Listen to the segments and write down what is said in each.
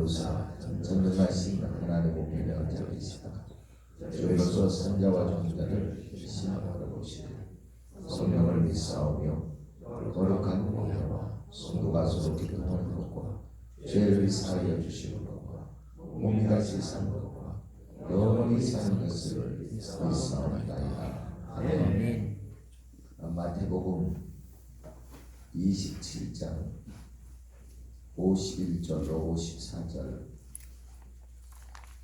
여로부사 전능하신 하나님 우편의 자이시다. 저희로서 선자와 종자를 신앙하러 보시되 성령을 믿사오며 거룩한 모여와 성도가 서로 기도하는 것과 죄를 사하여 주시는 것과 몸이 다시 사는 것과 영원히 사는 것을 믿사옵나이다. 아멘. 마태복음 27장 51절로 54절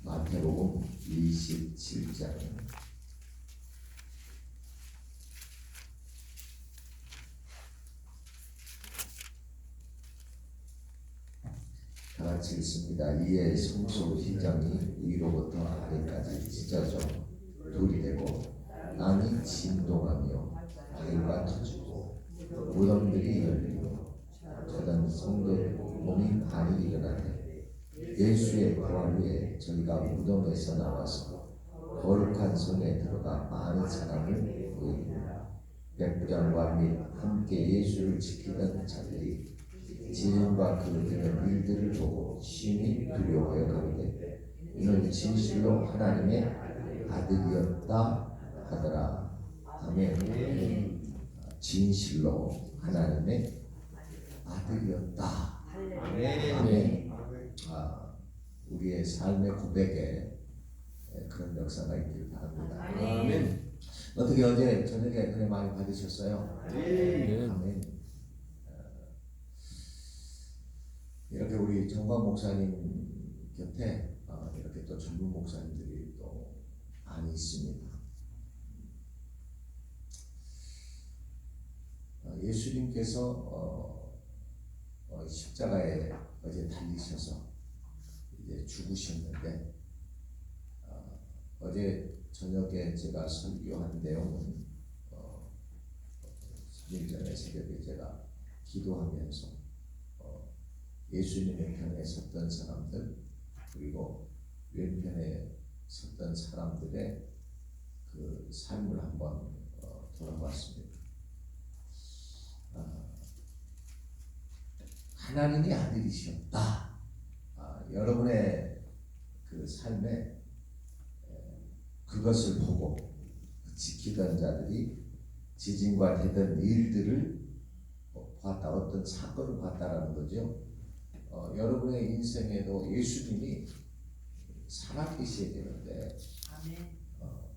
마태복음 27장 다 같이 읽습니다. 이에 성소 휘장이 위로부터 아래까지 찢어져 둘이 되고 땅이 진동하며 바위가 터지고 무덤들이 반이 일어나되 예수의 부활 후에 저희가 무덤에서 나와서 거룩한 성에 들어가 많은 사람을 보이니라 백부장과 및 함께 예수를 지키던 자들이 지인과 그 되는 일들을 보고 심히 두려워하여 가로되 이는 진실로 하나님의 아들이었다 하더라. 아멘. 진실로 하나님의 아들이었다 아멘 아, 우리의 삶의 고백에 그런 역사가 있길 바랍니다 아멘. 어떻게 어제 저녁에 은혜 많이 받으셨어요? 네. 아멘. 어, 이렇게 우리 정광 목사님 곁에 어, 이렇게 또 젊은 목사님들이 또 많이 있습니다. 어, 예수님께서 어, 어, 십자가에 어제 달리셔서 이제 죽으셨는데 어, 어제 저녁에 제가 설교한 내용은 어, 3일 전에 새벽에 제가 기도하면서 어, 예수님의 편에 섰던 사람들 그리고 왼편에 섰던 사람들의 그 삶을 한번 어, 돌아봤습니다. 아, 하나님이 아들이셨다. 아, 여러분의 그 삶에 그것을 보고 지키던 자들이 지진과 되던 일들을 봤다 어떤 사건을 봤다라는 거죠. 어, 여러분의 인생에도 예수님이 살아계셔야 되는데. 어,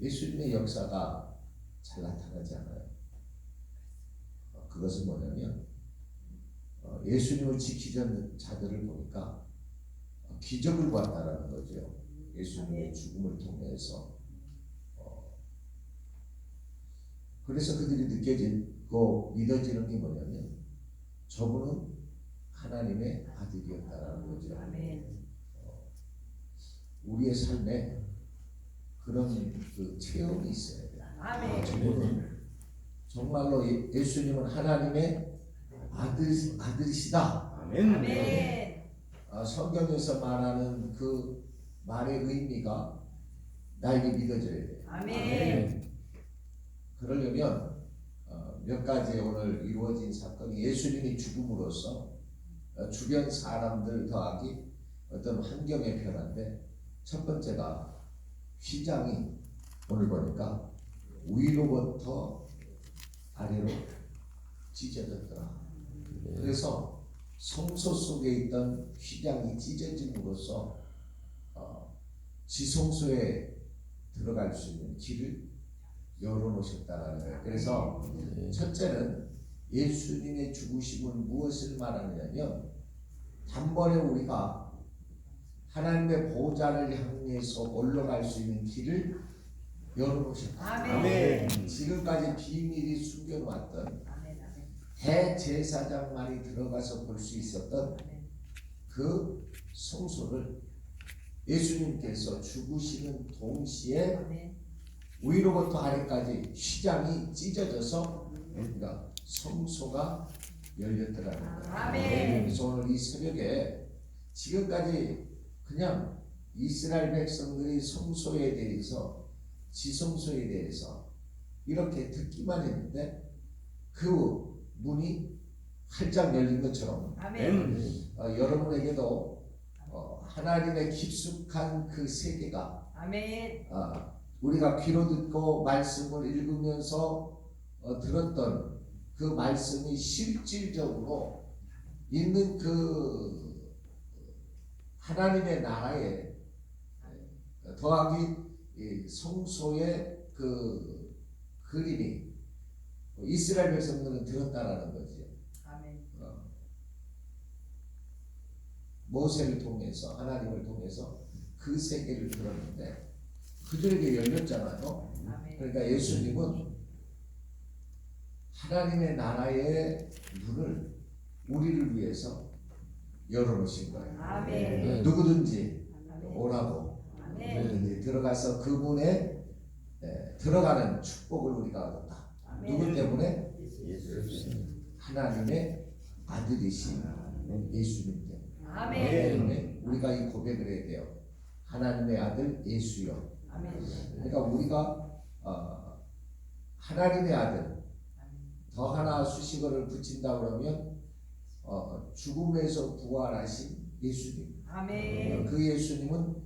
예수님의 역사가 잘 나타나지 않아요. 어, 그것은 뭐냐면 어, 예수님을 지키던 자들을 보니까 어, 기적을 봤다라는 거죠. 예수님의 죽음을 통해서 어, 그래서 그들이 느껴지고 믿어지는 게 뭐냐면 저분은 하나님의 아들이었다라는 거죠. 아멘. 우리의 삶에 그런 그 체험이 있어야 돼요. 아. 저분은 정말로 예- 예수님은 하나님의 아들 아들이시다. 아멘. 아멘. 아, 성경에서 말하는 그 말의 의미가 나에게 믿어져야 돼. 아멘. 그러려면 어, 몇 가지 오늘 이루어진 사건이 예수님이 죽음으로써 어, 주변 사람들 더하기 어떤 환경의 변화인데 첫 번째가 휘장이 오늘 보니까 위로부터 아래로 찢어졌더라. 그래서 성소 속에 있던 휘장이 찢어짐으로써 어, 지성소에 들어갈 수 있는 길을 열어놓으셨다라는 거예요. 그래서 첫째는 예수님의 죽으심은 무엇을 말하느냐면 단번에 우리가 하나님의 보좌를 향해서 올라갈 수 있는 길을 열어놓으셨다. 아멘. 지금까지 비밀이 숨겨놓았던. 대제사장만이 들어가서 볼 수 있었던. 그 성소를 예수님께서 죽으시는 동시에. 위로부터 아래까지 휘장이 찢어져서 그러니까 성소가 열렸더라는 거예요. 그래서 오늘 이 새벽에 지금까지 그냥 이스라엘 백성들이 성소에 대해서 지성소에 대해서 이렇게 듣기만 했는데 그 문이 활짝 열린 것처럼 아멘. 어, 여러분에게도 어, 하나님의 깊숙한 그 세계가 아멘. 아, 우리가 귀로 듣고 말씀을 읽으면서 어, 들었던 그 말씀이 실질적으로 있는 그 하나님의 나라에 에, 더하기 이 성소의 그 그림이 이스라엘 백성들은 들었다라는 거지. 아멘. 어, 모세를 통해서 하나님을 통해서 그 세계를 들었는데 그들에게 열렸잖아요. 아멘. 그러니까 예수님은 하나님의 나라의 문을 우리를 위해서 열어놓으신 거예요. 아멘. 누구든지 아멘. 오라고 아멘. 누구든지 들어가서 그 문에 에, 들어가는 축복을 우리가 얻었다. 누구. 때문에? 예수. 하나님의 아들이신 예수님 때문에. 아멘. 때문에 우리가 이 고백을 해야 돼요. 하나님의 아들 예수여. 아멘. 그러니까 우리가 어, 하나님의 아들 더 하나 수식어를 붙인다 그러면 어, 죽음에서 부활하신 예수님. 아멘. 그 예수님은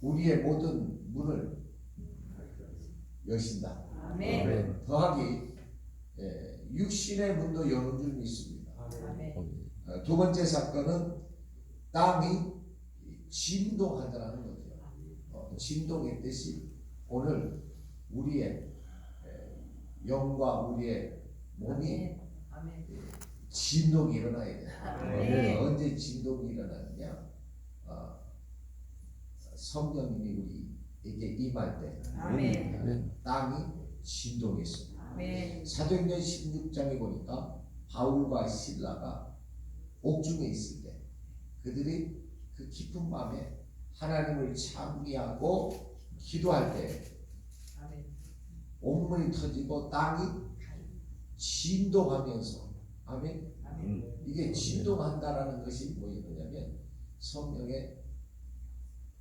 우리의 모든 문을 여신다. 아멘. 더하기 예, 육신의 문도 여는 줄 믿습니다. 아멘. 어, 두 번째 사건은 땅이 진동하더라는 거죠. 어, 진동했듯이 오늘 우리의 에, 영과 우리의 몸이 아멘. 진동이 일어나야 돼. 아멘. 언제 진동이 일어나느냐? 어, 성령님이 우리 에게 임할 때 아멘. 땅이 진동했습니다. 아멘. 사도행전 16장에 보니까 바울과 신라가 옥중에 있을 때 그들이 그 깊은 밤에 하나님을 찬미하고 기도할 때 아멘. 온문이 터지고 땅이 진동하면서 아멘 아멘. 이게 진동한다라는 것이 뭐였냐면 성령의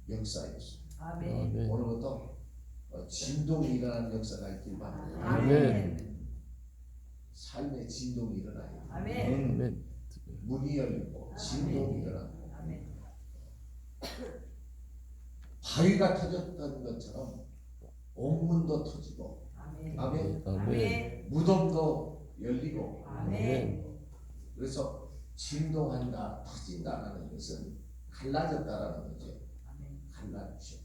역사였어요. 아멘. 오늘부터 어, 진동이 일어나는 역사가 있길 바랍니다. 아멘. 삶의 진동이 일어나야 돼요. 아멘. 아멘. 문이 열리고 진동이 일어나고 아멘. 바위가 터졌던 것처럼 온문도 터지고 아멘. 아멘 아멘. 무덤도 열리고 아멘. 그래서 진동한다 터진다라는 것은 갈라졌다라는 거죠 아멘. 갈라주셨다 아,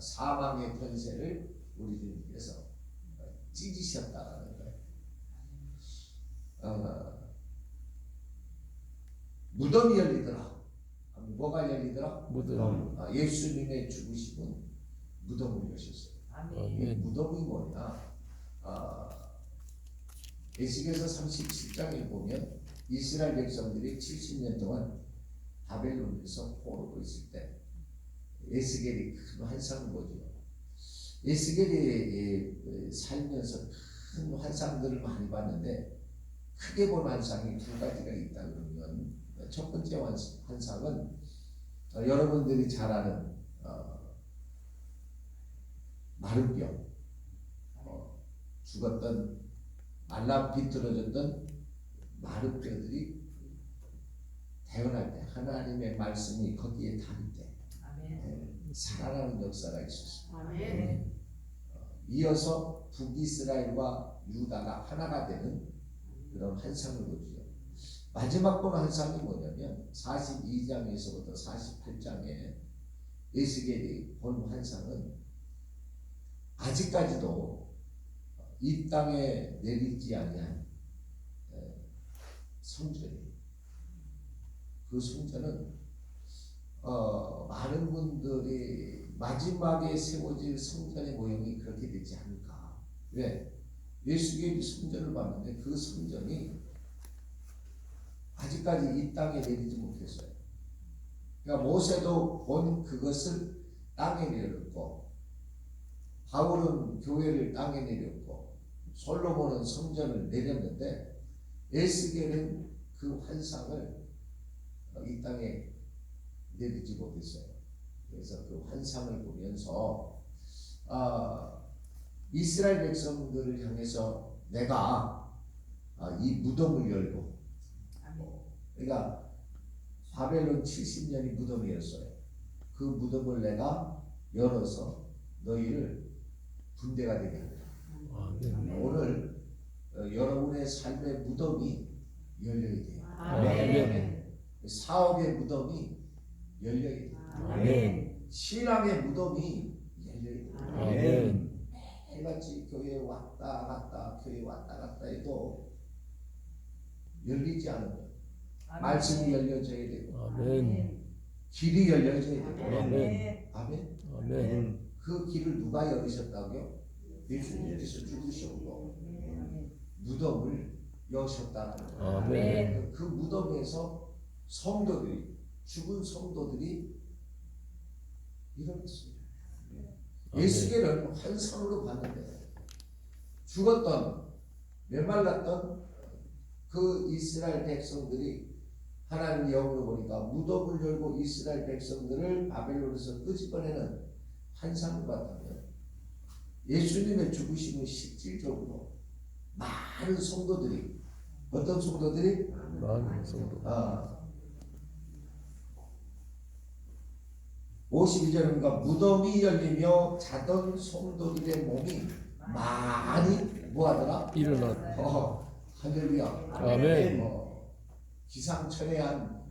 사망의 권세를 우리 주님께서 찢으셨다라는 거예요 어, 무덤이 열리더라 뭐가 열리더라 무덤. 아, 예수님의 죽으심은 무덤을 여셨어요. 아멘. 이 무덤이 뭐냐? 아, 에스겔서 37장에 보면 이스라엘 백성들이 70년 동안 바벨론에서 포로로 있을 때 에스겔이 큰 환상을 보죠. 에스겔이 예, 살면서 큰 환상들을 많이 봤는데 크게 본 환상이 두 가지가 있다 그러면 첫 번째 환- 환상은 어, 여러분들이 잘 아는 어, 마른 뼈 어, 죽었던 말라 비틀어졌던 마른 뼈들이 태어날 때 하나님의 말씀이 거기에 닿을 살아나는 역사가 있었습니다. 아멘. 이어서 북이스라엘과 유다가 하나가 되는 그런 환상을 보죠. 마지막 본 환상이 뭐냐면 42장에서부터 48장에 에스겔이 본 환상은 아직까지도 이 땅에 내리지 아니한 에, 성전이 그 성전은 어, 많은 분들이 마지막에 세워질 성전의 모형이 그렇게 되지 않을까 왜 예수님이 성전을 봤는데 그 성전이 아직까지 이 땅에 내리지 못했어요. 그러니까 모세도 본 그것을 땅에 내렸고 바울은 교회를 땅에 내렸고 솔로몬은 성전을 내렸는데 에스겔은 그 환상을 이 땅에 내리지 못했어요. 그래서 그 환상을 보면서 아, 이스라엘 백성들을 향해서 내가 아, 이 무덤을 열고. 그러니까 바벨론 70년이 무덤이었어요. 그 무덤을 내가 열어서 너희를 군대가 되게 한다. 아멘. 오늘 어, 여러분의 삶의 무덤이 열려야 돼요. 아멘. 사업의 무덤이 돼요. 아멘. 신앙의 무덤이 돼요. 아멘. 해같이 교회 왔다 갔다 교회 왔다 갔다 해도 열리지 않으면 말씀이 열려져야 되고 아멘. 길이 열려져야 되고 아멘. 아멘. 아멘. 그 길을 누가 열으셨다고요? 예수님께서 죽으셨고 무덤을 여셨다는 거예요. 아멘. 그 무덤에서 성도들이 죽은 성도들이 일어났습니다. 예수께는 환상으로 봤는데 죽었던 메말랐던 그 이스라엘 백성들이 하나님 영으로 보니까 무덤을 열고 이스라엘 백성들을 바벨론에서 끄집어내는 환상을 봤다면 예수님의 죽으심은 실질적으로 많은 성도들이 어떤 성도들이 많은 성도. 아, 52절입니다. 무덤이 열리며 자던 성도들의 몸이 많이 뭐하더라? 일어났다. 어, 할렐루야. 아멘. 어, 기상천외한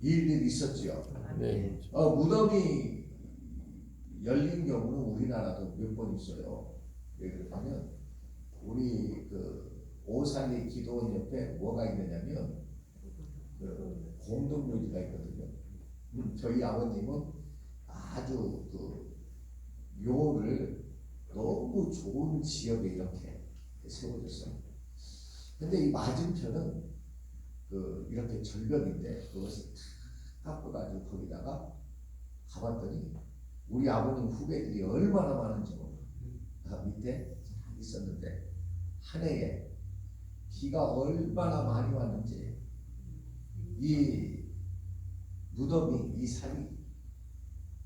일들이 있었지요. 아멘. 어, 무덤이 열린 경우는 우리나라도 몇 번 있어요. 왜 그러냐면 우리 그 오산리 기도원 옆에 뭐가 있느냐면 그 공동묘지가 있거든요. 음, 저희 아버님은 아주 그 묘를 너무 좋은 지역에 이렇게 세워졌어요. 근데 이 맞은편은 그 이렇게 절벽인데 그것을 탁 깎아가지고 거기다가 가봤더니 우리 아버님 후배들이 얼마나 많은지 몰라. 아, 밑에 쫙 있었는데 한 해에 비가 얼마나 많이 왔는지 이 무덤이 이 산이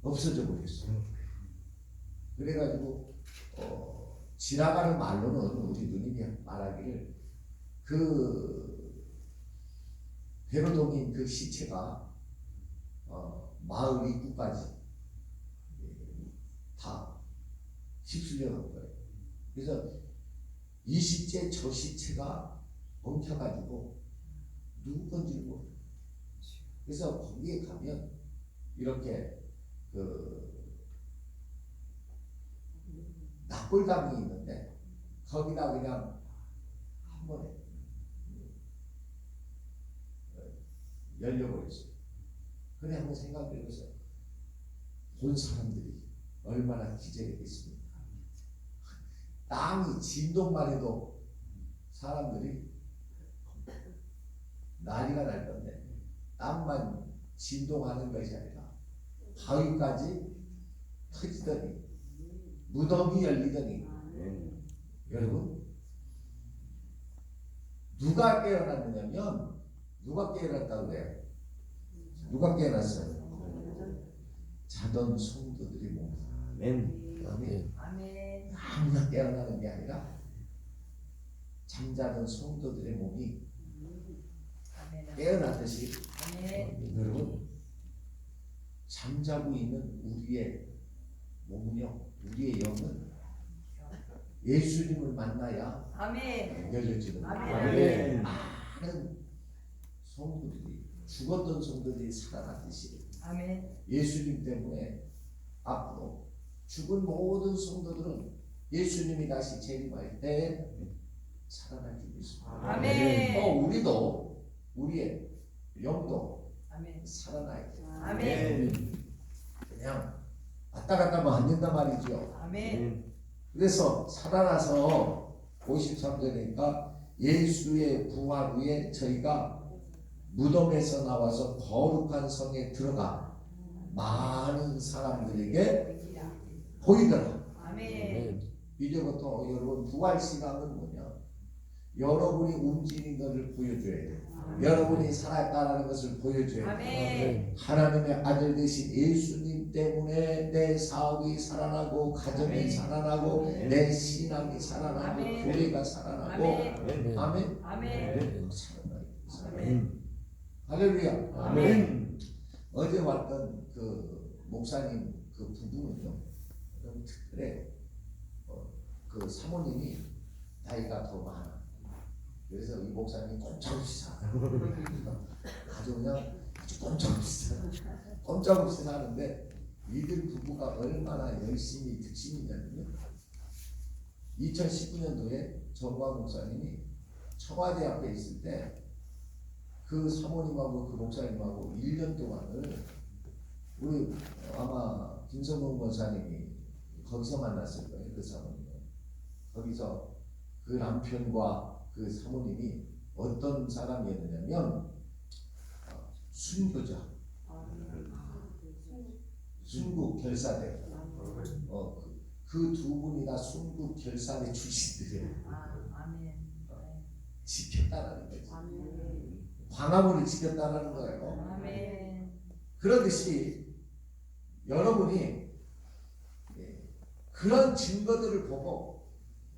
없어져 버렸어요. 그래가지고 어, 지나가는 말로는 우리 누님이 말하기를 그 베로동인 그 시체가 어, 마을 입구까지 예, 다 휩쓸려 간 거예요. 그래서 이 시체 저 시체가 엉켜가지고 누구 건지 모르. 그래서 거기에 가면 이렇게 그 납골당이 있는데 거기다 그냥 한 번에 열려버렸어요. 그래 한번 생각해 보세요. 본 사람들이 얼마나 기절했겠습니까? 땅이 진동만 해도 사람들이 난리가 날 건데 땅만 진동하는 것이 아니라 바위까지 터지더니 무덤이 열리더니 여러분 누가 깨어났느냐면 누가 깨어났다고 그래요? 누가 깨어났어요? 자던 성도들이 몸 아멘. 아멘. 아무나 깨어나는 게 아니라 잠자던 성도들의 몸이. 깨어났듯이 아멘. 여러분 잠자고 있는 우리의 몸력, 우리의 영은 예수님을 만나야 아멘. 열려지는 아멘. 아멘. 많은 성도들이 죽었던 성도들이 살아났듯이 아멘. 예수님 때문에 앞으로 죽은 모든 성도들은 예수님이 다시 재림할 때 살아날 줄 믿습니다. 아멘. 또 우리도 우리의 영도 아멘. 살아나야 돼요. 아멘. 그냥 왔다 갔다 하면 안 된단 말이죠. 아멘. 그래서 살아나서 53절이니까 예수의 부활 후에 저희가 무덤에서 나와서 거룩한 성에 들어가 많은 사람들에게 보이더라. 아멘. 이제부터 여러분 부활 신앙은 뭐냐? 여러분이 움직이는 것을 보여줘야 돼. 여러분이 살았다는 것을 보여줘야 돼. 아멘. 하나님의 아들 되신 예수님 때문에 내 사업이 살아나고 가정이 아멘. 살아나고 아멘. 내 신앙이 살아나고 아멘. 교회가 살아나고 아멘. 아멘 아멘. 아멘. 할렐루야. 아멘. 어제 왔던 그 목사님 그 부부는요 좀 특별해. 어, 그 사모님이 나이가 더 많아. 그래서 이 목사님이 살아. 아주 그냥 아주 꼼짝 없이 살아. 꼼짝 없이 사는데 이들 부부가 얼마나 열심히 득심이냐면요. 2019년도에 정광 목사님이 청와대 앞에 있을 때 그 사모님하고 그 목사님하고 1년 동안을 우리 아마 김성근 권사님이 거기서 만났을 거예요 그 사모님 거기서 그 남편과 그 사모님이 어떤 사람이었느냐면 어, 순교자 순국 결사대 어, 그두 분이 다 순국 결사대 출신들이에요 아, 아멘. 지켰다라는 거지. 광화문을 지켰다라는 거예요. 그러듯이 여러분이 예, 그런 증거들을 보고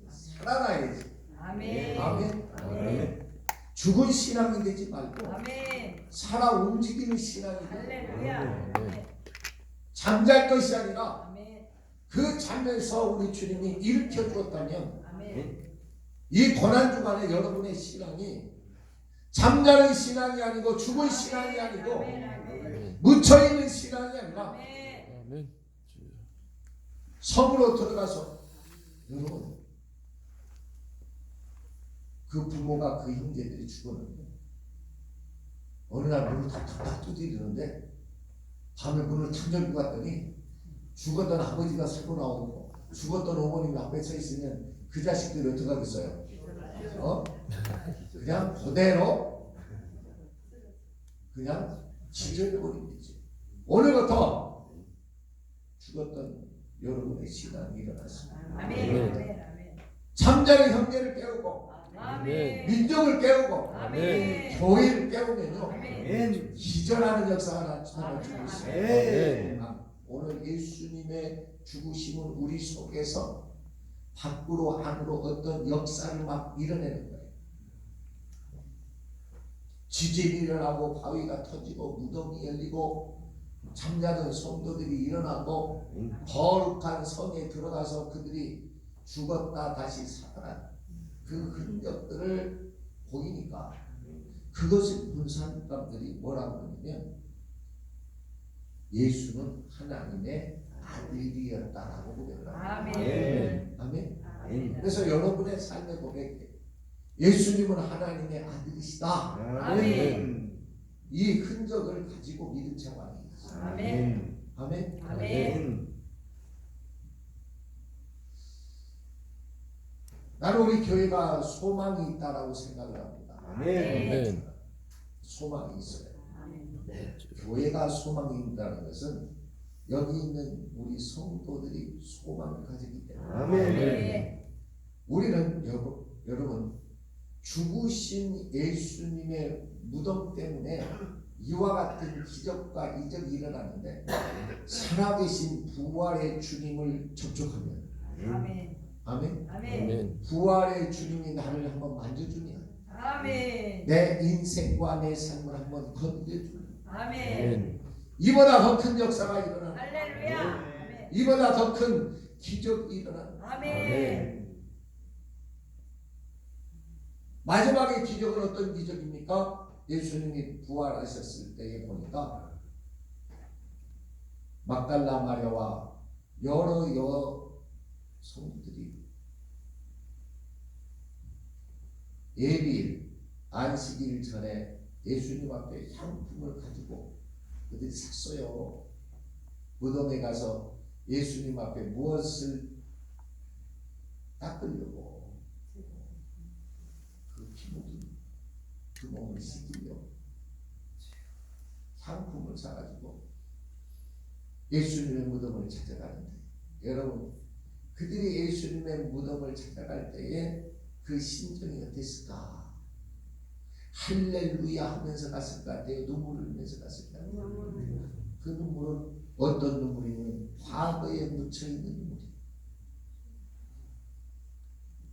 살아나야지. 아멘. 아멘. 아멘. 죽은 신앙이 되지 말고 아멘. 살아 움직이는 신앙이 되고 할렐루야. 아멘. 잠잘 것이 아니라 아멘. 그 잠에서 우리 주님이 일으켜 주었다면 아멘. 이 고난 주간에 여러분의 신앙이 잠자는 신앙이 아니고 죽은 신앙이 아니고 아멘. 아멘. 묻혀 있는 신앙이 아니라. 아멘. 성으로 들어가서 여러분 그 부모가 그 형제들이 죽었는데 어느 날 문을 탁탁탁 두드리는데 밤에 문을 탁 열고 갔더니 죽었던 아버지가 살고 나오고 죽었던 어머님이 앞에 서 있으면 그 자식들이 어떻게 하겠어요? 어? 그냥 그대로 그냥 지져버린 거지 오늘부터 죽었던 여러분의 신앙이 일어났습니다. 아멘. 아멘. 아멘. 잠자는 형제를 깨우고 아멘. 민족을 깨우고 아멘. 교회를 깨우면요 아멘. 기절하는 역사가 나타나주고 있어요. 아멘. 아, 오늘 예수님의 죽으심은 우리 속에서 밖으로 안으로 어떤 역사를 막 일어내는 거예요. 지진이 일어나고 바위가 터지고 무덤이 열리고 잠자는 성도들이 일어나고 거룩한 성에 들어가서 그들이 죽었다 다시 살아난 그 흔적들을 보이니까 그것을 본 사람들이 뭐라고 하냐면 예수는 하나님의 아들이었다라고 고백을 합니다. 아멘. 아멘. 아멘. 그래서 여러분의 삶의 고백에 예수님은 하나님의 아들이시다. 아멘. 이 흔적을 가지고 믿음 생활이 있어요. 아멘. 아멘. 아멘. 나는 우리 교회가 소망이 있다라고 생각을 합니다. 아멘. 소망이 있어요. 아멘. 교회가 소망이 있다는 것은 여기 있는 우리 성도들이 소망을 가지기 때문에 아멘. 우리는 여러분, 여러분 죽으신 예수님의 무덤 때문에 이와 같은 기적과 이적이 일어나는데 살아계신 부활의 주님을 접촉하면 아멘. 아멘 아멘. 부활의 주님이 나를 한번 만져주면 아멘. 내 인생과 내 삶을 한번 건드려주는 아멘. 이보다 더 큰 역사가 일어나는 할렐루야. 이보다 더 큰 기적이 일어나는 아멘. 마지막의 기적은 어떤 기적입니까? 예수님이 부활하셨을 때에 보니까 막달라 마리아와 여러 여 성들이 예비일 안식일 전에 예수님 앞에 향품을 가지고 그들이 샀어요. 무덤에 가서 예수님 앞에 무엇을 닦으려고 그 피묻은 그 몸을 씻기려 향품을 사가지고 예수님의 무덤을 찾아가는데 여러분 그들이 예수님의 무덤을 찾아갈 때에 그 심정이 어땠을까? 할렐루야 하면서 갔을 것 같아요. 눈물을 흘리면서 갔을 것 같아요. 그 눈물은 어떤 눈물이냐면 과거에 묻혀있는 눈물이에요.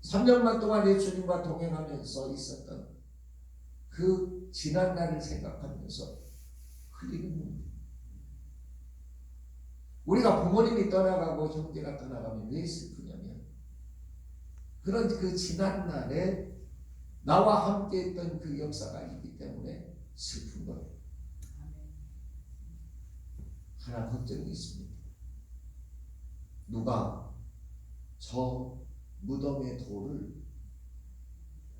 3년만 동안 예수님과 동행하면서 있었던 그 지난 날을 생각하면서 흘리는 눈물. 우리가 부모님이 떠나가고 형제가 떠나가면 왜 슬프냐면 그런 그 지난 날에 나와 함께 했던 그 역사가 있기 때문에 슬픈 거예요. 하나 걱정이 있습니다. 누가 저 무덤의 돌을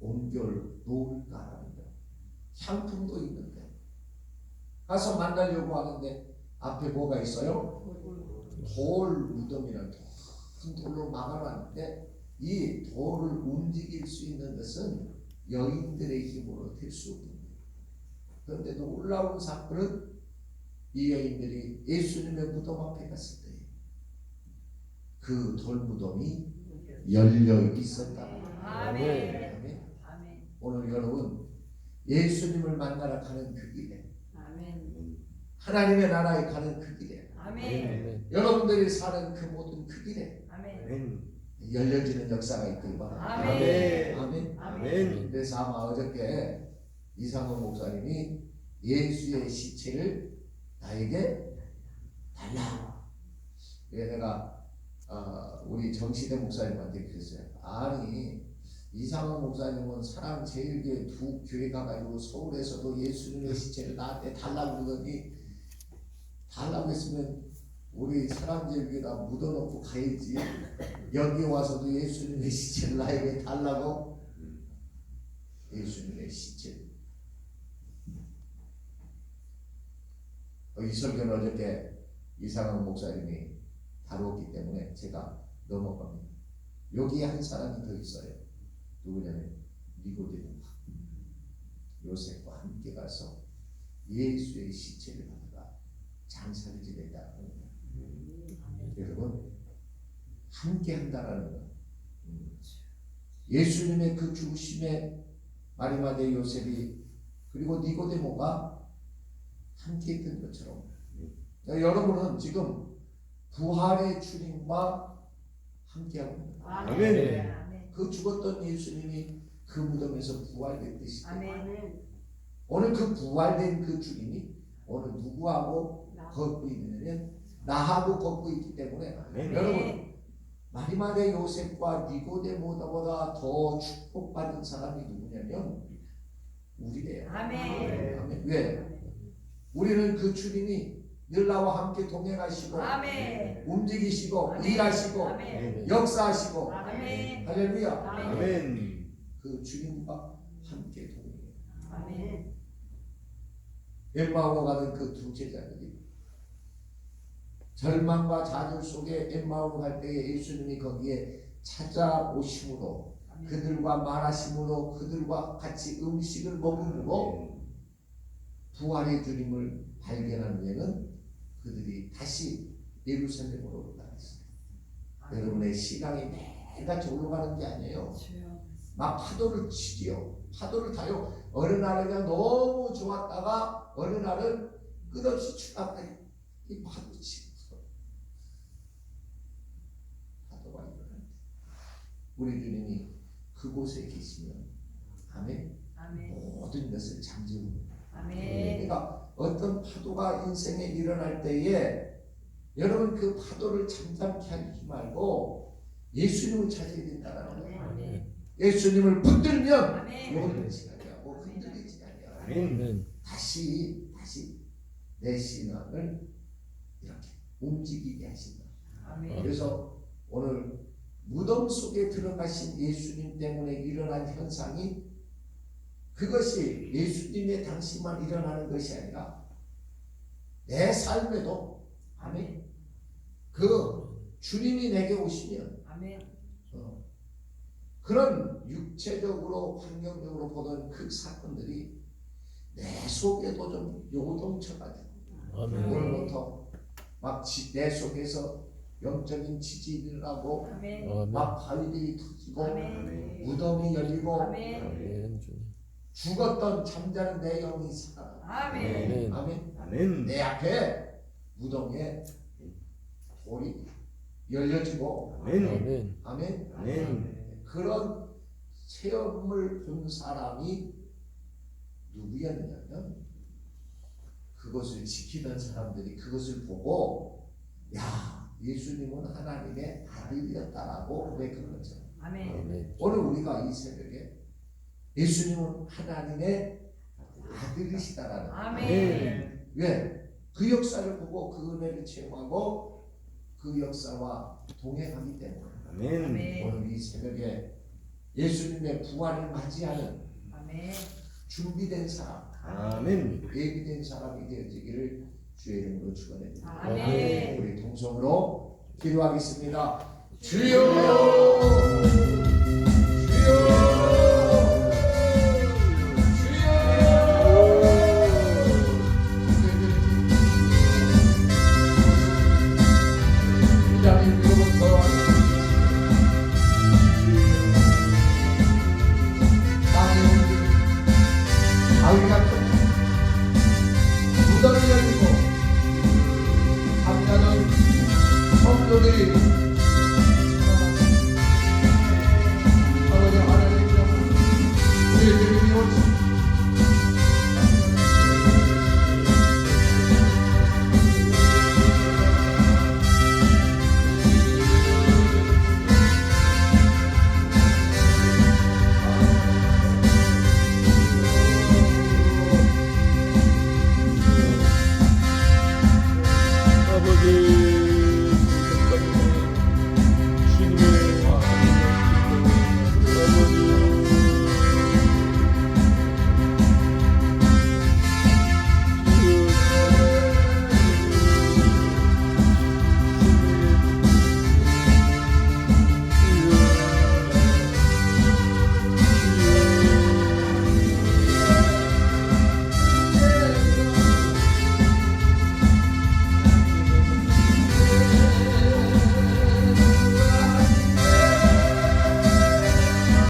옮겨 놓을까라는 거예요. 향품도 있는데 가서 만나려고 하는데 앞에 뭐가 있어요? 돌 무덤이라는 큰 돌로 막아놨는데 이 돌을 움직일 수 있는 것은 여인들의 힘으로 될 수 없는 거예요. 그런데 놀라운 사건은 이 여인들이 예수님의 무덤 앞에 갔을 때 그 돌 무덤이 열려 있었다. 아멘. 아멘. 아멘. 오늘 여러분 예수님을 만나러 가는 그 길에 아멘. 하나님의 나라에 가는 그 길에 아멘. 여러분들이 사는 그 모든 그 길에 아멘. 열려지는 역사가 있길 바랍니다. 아멘. 아멘. 아멘. 그래서 아마 어저께 이상원 목사님이 예수의 시체를 나에게 달라. 그래서 내가 어, 우리 정시대 목사님한테 그랬어요. 아니 이상원 목사님은 사람 제일 교회 두 교회 가 가지고 서울에서도 예수님의 시체를 나한테 달라고 그러더니 달라고 했으면 우리 사람 제일 교회다 묻어놓고 가야지. 여기 와서도 예수님의 시체를 나에게 달라고 예수님의 시체. 어, 이 설교는 어저께 이상한 목사님이 다루었기 때문에 제가 넘어갑니다. 여기 한 사람이 더 있어요. 누구냐면 니고데모가 요셉과 함께 가서 예수의 시체를 장사를 지냈다는 겁니다. 여러분 함께 한다라는 것. 음. 예수님의 그 죽으심에 마리마대 요셉이 그리고 니고데모가 함께 있던 것처럼 자, 여러분은 지금 부활의 주님과 함께하고 있습니다. 아멘. 아멘. 그 죽었던 예수님이 그 무덤에서 부활됐듯이 아멘. 오늘 그 부활된 그 주님이 오늘 누구하고 걷고 있느냐면 나하고 걷고 있기 때문에 아멘. 여러분 마리마대 요셉과 니고데모보다 더 축복받은 사람이 누구냐면 우리래요. 아멘. 아멘. 왜? 우리는 그 주님이 늘 나와 함께 동행하시고 아멘. 움직이시고 아멘. 일하시고 아멘. 역사하시고 아멘. 할렐루야. 아멘. 그 주님과 함께 동행해요. 아멘. 엠마오로 가는 그 두 제자들이 절망과 좌절 속에 엠마오로 갈 때에 예수님이 거기에 찾아오심으로 그들과 말하심으로 그들과 같이 음식을 먹음으로 부활의 주님을 발견한 후에는 그들이 다시 예루살렘으로 올라갔어요. 여러분의 시간이 매일같이 올라가는 게 아니에요. 막 파도를 치지요. 파도를 타요. 어느 날은 그냥 너무 좋았다가 어느 날은 끝없이 추락해. 이 파도 치고 파도가 일어나는데 우리 주님이 그곳에 계시면 아멘. 아멘. 모든 것을 잠재웁니다. 아멘. 그러니까 어떤 파도가 인생에 일어날 때에 여러분 그 파도를 잠잠케 하지 말고 예수님을 찾아야 된다는 거예요. 아멘. 예수님을 붙들면. 모든 것이 아니하고 흔들리지 아니하고 아멘. 다시 다시 내 신앙을 이렇게 움직이게 하신다. 아멘. 그래서 오늘 무덤 속에 들어가신 예수님 때문에 일어난 현상이 그것이 예수님의 당시만 일어나는 것이 아니라 내 삶에도 아멘. 그 주님이 내게 오시면 아멘. 어, 그런 육체적으로 환경적으로 보던 그 사건들이 내 속에도 좀 요동쳐가지고. 오늘부터 막 내 속에서 영적인 지진이 일어나고 아멘. 막 바위들이 터지고 아멘. 무덤이 열리고 아멘. 아멘. 주님. 죽었던 잠자는 내 영이 살아 아멘. 아멘. 아멘 아멘. 내 앞에 무덤에 돌이 열려지고 아멘. 아멘. 아멘 아멘. 그런 체험을 본 사람이 누구였느냐면 그것을 지키던 사람들이 그것을 보고 야 예수님은 하나님의 아들이었다라고 왜 그런 거죠. 아멘. 아멘. 오늘 우리가 이 새벽에 예수님은 하나님의 아들이시다라는 거예요. 아멘. 왜? 그 역사를 보고 그 은혜를 체험하고 그 역사와 동행하기 때문에 아멘. 아멘. 오늘 이 새벽에 예수님의 부활을 맞이하는 아멘. 준비된 사람, 아멘. 예비된 사람이 되어지기를 주의 이름으로 축원합니다. 아멘. 우리 동성으로 기도하겠습니다. 주여!